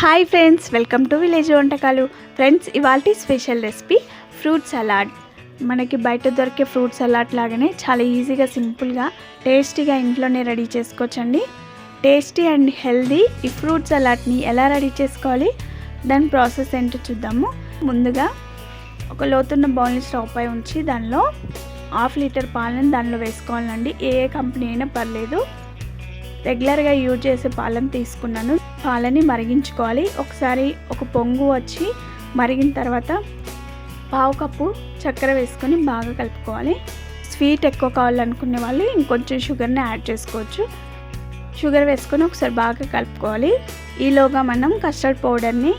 Hi friends welcome to village వంటకాలు. Friends ఇవాళ special recipe fruit salad. మనకి బయట దొరికే ఫ్రూట్ సలాడ్ లాగానే చాలా ఈజీగా సింపుల్గా టేస్టీగా ఇంట్లోనే రెడీ చేసుకోవచ్చండి. టేస్టీ అండ్ హెల్దీ ఈ ఫ్రూట్ సలాడ్ని ఎలా రెడీ చేసుకోవాలి దాని ప్రాసెస్ ఏంటో చూద్దాము. ముందుగా ఒక లోతున్న బౌల్ని స్టవ్ పై ఉంచి దానిలో హాఫ్ లీటర్ పాలను దానిలో వేసుకోవాలండి. ఏ ఏ కంపెనీ అయినా పర్లేదు. రెగ్యులర్గా యూజ్ చేసే పాలను తీసుకున్నాను. పాలని మరిగించుకోవాలి. ఒకసారి ఒక పొంగు వచ్చి మరిగిన తర్వాత పావు కప్పు చక్కెర వేసుకొని బాగా కలుపుకోవాలి. స్వీట్ ఎక్కువ కావాలనుకునే వాళ్ళు ఇంకొంచెం షుగర్ని యాడ్ చేసుకోవచ్చు. షుగర్ వేసుకొని ఒకసారి బాగా కలుపుకోవాలి. ఈలోగా మనం కస్టర్డ్ పౌడర్ని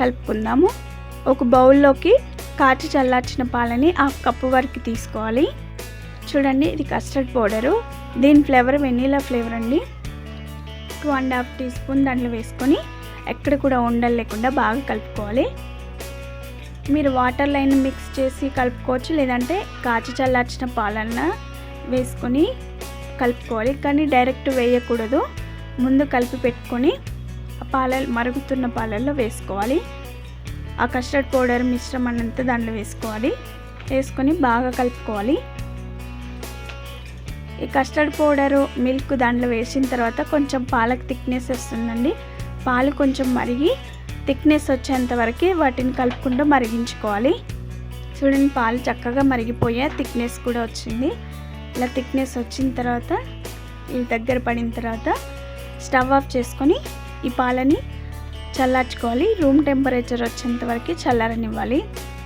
కలుపుకుందాము. ఒక బౌల్లోకి కాచి చల్లార్చిన పాలని హాఫ్ కప్పు వరకు తీసుకోవాలి. చూడండి ఇది కస్టర్డ్ పౌడరు. దీని ఫ్లేవర్ వెనీలా ఫ్లేవర్ అండి. Two and half tea spoon దాంట్లో వేసుకొని ఎక్కడ కూడా ఉండలు లేకుండా బాగా కలుపుకోవాలి. మీరు వాటర్ లైన్ మిక్స్ చేసి కలుపుకోవచ్చు లేదంటే కాచి చల్లార్చిన పాలన్న వేసుకొని కలుపుకోవాలి. కానీ డైరెక్ట్ వేయకూడదు. ముందు కలిపి పెట్టుకొని ఆ పాల మరుగుతున్న పాలల్లో వేసుకోవాలి. ఆ కస్టర్డ్ పౌడర్ మిశ్రమాన్నంతా దాంట్లో వేసుకోవాలి. వేసుకొని బాగా కలుపుకోవాలి. ఈ కస్టర్డ్ పౌడరు మిల్క్ దాంట్లో వేసిన తర్వాత కొంచెం పాలకు థిక్నెస్ వస్తుందండి. పాలు కొంచెం మరిగి థిక్నెస్ వచ్చేంత వరకు వాటిని కలుపుకుంటూ మరిగించుకోవాలి. చూడండి పాలు చక్కగా మరిగిపోయా థిక్నెస్ కూడా వచ్చింది. ఇలా థిక్నెస్ వచ్చిన తర్వాత ఈ దగ్గర పడిన తర్వాత స్టవ్ ఆఫ్ చేసుకొని ఈ పాలని చల్లార్చుకోవాలి. రూమ్ టెంపరేచర్ వచ్చేంత వరకు చల్లారనివ్వాలి.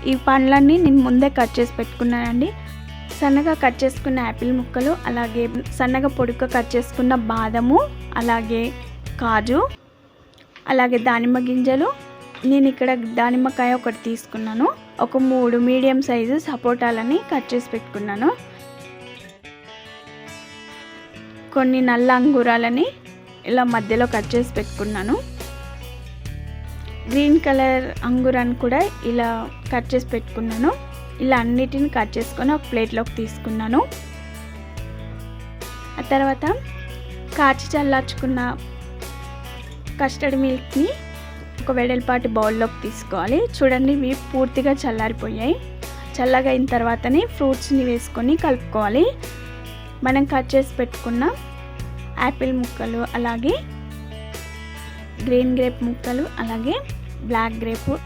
ఈ పండ్లన్నీ నేను ముందే కట్ చేసి పెట్టుకున్నానండి. సన్నగా కట్ చేసుకున్న యాపిల్ ముక్కలు అలాగే సన్నగా పొడుక కట్ చేసుకున్న బాదము అలాగే కాజు అలాగే దానిమ్మ గింజలు. నేను ఇక్కడ దానిమ్మకాయ ఒకటి తీసుకున్నాను. ఒక మూడు మీడియం సైజు సపోటాలని కట్ చేసి పెట్టుకున్నాను. కొన్ని నల్ల అంగూరాలని ఇలా మధ్యలో కట్ చేసి పెట్టుకున్నాను. గ్రీన్ కలర్ అంగూరాన్ని కూడా ఇలా కట్ చేసి పెట్టుకున్నాను. ఇలా అన్నిటిని కట్ చేసుకొని ఒక ప్లేట్లోకి తీసుకున్నాను. ఆ తర్వాత కాచి చల్లార్చుకున్న కస్టర్డ్ మిల్క్ని ఒక వెడల్పాటి బౌల్లోకి తీసుకోవాలి. చూడండి ఇవి పూర్తిగా చల్లారిపోయాయి. చల్లగా అయిన తర్వాతనే ఫ్రూట్స్ని వేసుకొని కలుపుకోవాలి. మనం కట్ చేసి పెట్టుకున్న యాపిల్ ముక్కలు అలాగే గ్రీన్ గ్రేప్ ముక్కలు అలాగే బ్లాక్ గ్రేప్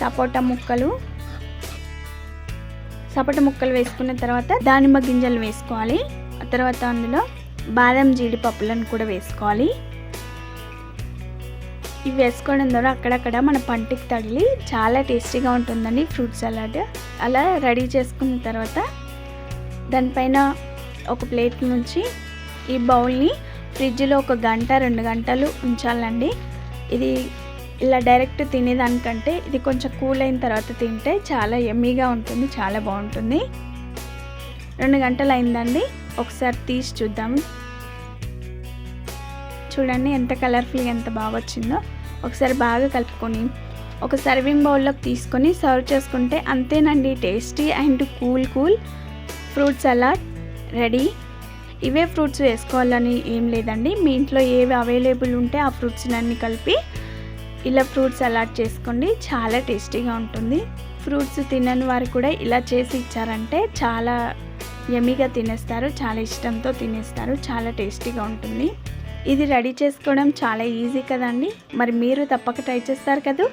సపోటా ముక్కలు సపట ముక్కలు వేసుకున్న తర్వాత దానిమ్మ గింజలు వేసుకోవాలి. ఆ తర్వాత అందులో బాదం జీడిపప్పులను కూడా వేసుకోవాలి. ఇవి వేసుకోవడం ద్వారా అక్కడక్కడ మన పంటికి తగిలి చాలా టేస్టీగా ఉంటుందండి ఫ్రూట్ సలాడ్. అలా రెడీ చేసుకున్న తర్వాత దానిపైన ఒక ప్లేట్ నుంచి ఈ బౌల్ని ఫ్రిడ్జ్లో ఒక గంట రెండు గంటలు ఉంచాలండి. ఇది ఇలా డైరెక్ట్ తినేదానికంటే ఇది కొంచెం కూల్ అయిన తర్వాత తింటే చాలా ఎమ్మీగా ఉంటుంది చాలా బాగుంటుంది. రెండు గంటలు అయిందండి ఒకసారి తీసి చూద్దాం. చూడండి ఎంత కలర్ఫుల్గా ఎంత బాగా వచ్చిందో. ఒకసారి బాగా కలుపుకొని ఒక సర్వింగ్ బౌల్లోకి తీసుకొని సర్వ్ చేసుకుంటే అంతేనండి tasty and cool cool. Fruit salad ready ఇవే ఫ్రూట్స్ వేసుకోవాలని ఏం లేదండి. మీ ఇంట్లో ఏవి అవైలబుల్ ఉంటే ఆ ఫ్రూట్స్ అన్నీ కలిపి ఇలా ఫ్రూట్స్ సలాడ్ చేసుకోండి. చాలా టేస్టీగా ఉంటుంది. ఫ్రూట్స్ తినని వారు కూడా ఇలా చేసి ఇచ్చారంటే చాలా యమీగా తినేస్తారు. చాలా ఇష్టంతో తినేస్తారు. చాలా టేస్టీగా ఉంటుంది. ఇది రెడీ చేసుకోవడం చాలా ఈజీ కదండి. మరి మీరు తప్పక ట్రై చేస్తారు కదా?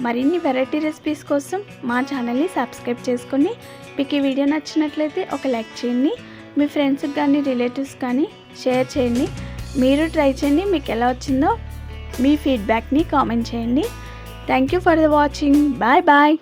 మరిన్ని వెరైటీ రెసిపీస్ కోసం మా ఛానల్ని సబ్స్క్రైబ్ చేసుకొని మీకు ఈ వీడియో నచ్చినట్లయితే ఒక లైక్ చేయండి. మీ ఫ్రెండ్స్కి కానీ రిలేటివ్స్ కానీ షేర్ చేయండి. మీరు ట్రై చేయండి. మీకు ఎలా వచ్చిందో మీ ఫీడ్బ్యాక్ని కామెంట్ చేయండి. Thank you for the watching bye bye